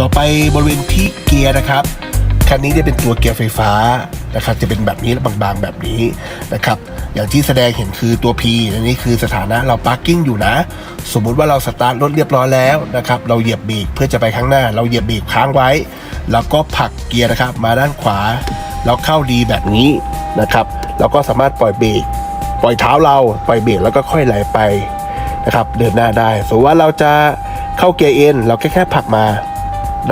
ต่อไปบริเวณที่เกียร์นะครับคันนี้จะเป็นตัวเกียร์ไฟฟ้านะครับจะเป็นแบบนี้บางๆแบบนี้นะครับอย่างที่แสดงเห็นคือตัว P อันนี้คือสถานะเราพาร์กิ้งอยู่นะ สมมุติว่าเราสตาร์ทรถเรียบร้อยแล้วนะครับเราเหยียบเบรกเพื่อจะไปข้างหน้า เราเหยียบเบรกค้างไว้ แล้วก็ผลักเกียร์นะครับมาด้านขวา แล้วเข้าดีแบบนี้นะครับเราก็สามารถปล่อยเบรกปล่อยเท้าเราปล่อยเบรกแล้วก็ค่อยไหลไปนะครับเดินหน้าได้สมมติว่าเราจะเข้าเกียร์เอ็นเราแค่แค่ผลักมา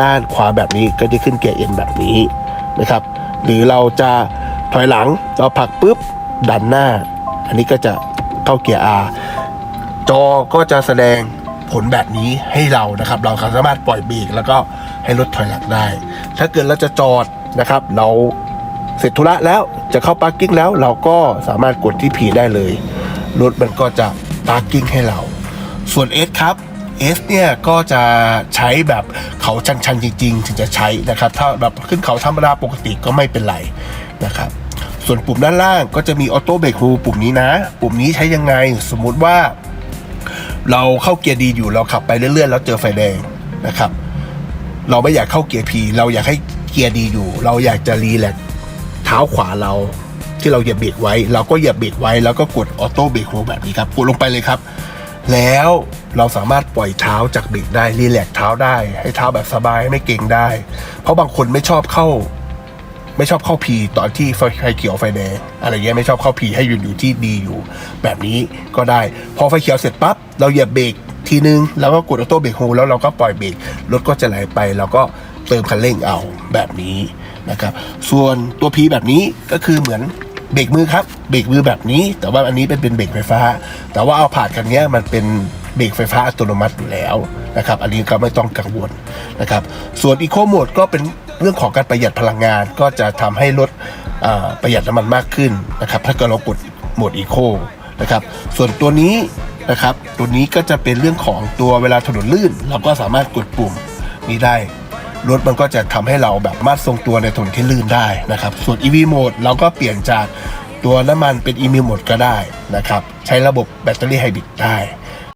ด้านขวาแบบนี้ก็จะขึ้นเกียร์เอ็นแบบนี้นะครับ หรือเราจะถอยหลังเราผลักปุ๊บดันหน้า อันนี้ก็จะเข้าเกียร์ R จอก็จะแสดงผลแบบนี้ให้เรานะครับ เราสามารถปล่อยเบรกแล้วก็ให้รถถอยหลังได้ ถ้าเกิดเราจะจอดนะครับ เราเสร็จธุระแล้วจะเข้าพาร์กิ้งแล้วเราก็สามารถกดที่ผีได้เลย รถมันก็จะพาร์กิ้งให้เรา ส่วน S ครับ S เนี่ยก็จะใช้แบบเขาชันๆจริง ๆ ถึงจะใช้นะครับ ถ้าแบบขึ้นเขาธรรมดาปกติก็ไม่เป็นไรนะครับส่วนปุ่มด้านล่างก็จะมีออโต้เบรกรูปุ่มนี้นะ ปุ่มนี้ใช้ยังไงสมมุติว่า เราเข้าเกียร์ดีอยู่เราขับไปเรื่อยๆ แล้วเจอไฟแดงนะครับ เราไม่อยากเข้าเกียร์พีเราอยากให้เกียร์ดีอยู่ เราอยากจะรีแลกซ์เท้าขวาเราที่เราเหยียบเบรกไว้ เราก็เหยียบเบรกไว้แล้วก็กดออโต้เบรกโฮแบบนี้ครับกดลงไปเลยครับ แล้วเราสามารถปล่อยเท้าจากเบรกได้รีแลกเท้าได้ ให้เท้าแบบสบายไม่เก่งได้ เพราะบางคนไม่ชอบเข้า ไม่ชอบเข้าพีตอนที่ไฟเขียวไฟแดงอะไรเงี้ยไม่ชอบเข้าพีให้อยู่อยู่ที่ดีอยู่ แบบนี้ก็ได้ พอไฟเขียวเสร็จปั๊บเราเหยียบเบรกทีนึงแล้วก็กดออโต้เบรกโฮแล้วเราก็ปล่อยเบรกรถก็จะไหลไปเราก็เติมคันเร่งเอาแบบนี้นะครับ ส่วนตัวพีแบบนี้ก็คือเหมือน เบรกมือครับเบรกมือแบบนี้ แต่ว่าอันนี้เป็นเป็นเบรกไฟฟ้า แต่ว่าเอาผ่านกันเนี้ยมันเป็นเบรกไฟฟ้าอัตโนมัติอยู่แล้วนะครับ อันนี้ก็ไม่ต้องกังวลนะครับ ส่วนอีโคโหมดก็เป็นเรื่องของการประหยัดพลังงาน ก็จะทำให้รถประหยัดน้ำมันมากขึ้นนะครับ ถ้าเกิดเรากดโหมดอีโคนะครับ ส่วนตัวนี้นะครับ ตัวนี้ก็จะเป็นเรื่องของตัวเวลาถนนลื่น เราก็สามารถกดปุ่มนี้ได้ รถมันก็จะทำให้เราแบบมารถทรงตัวในถนนที่ลื่นได้นะครับ ส่วน EV Mode เราก็เปลี่ยนจากตัวน้ำมันเป็น EV Mode ก็ได้นะครับ ใช้ระบบแบตเตอรี่ไฮบริดได้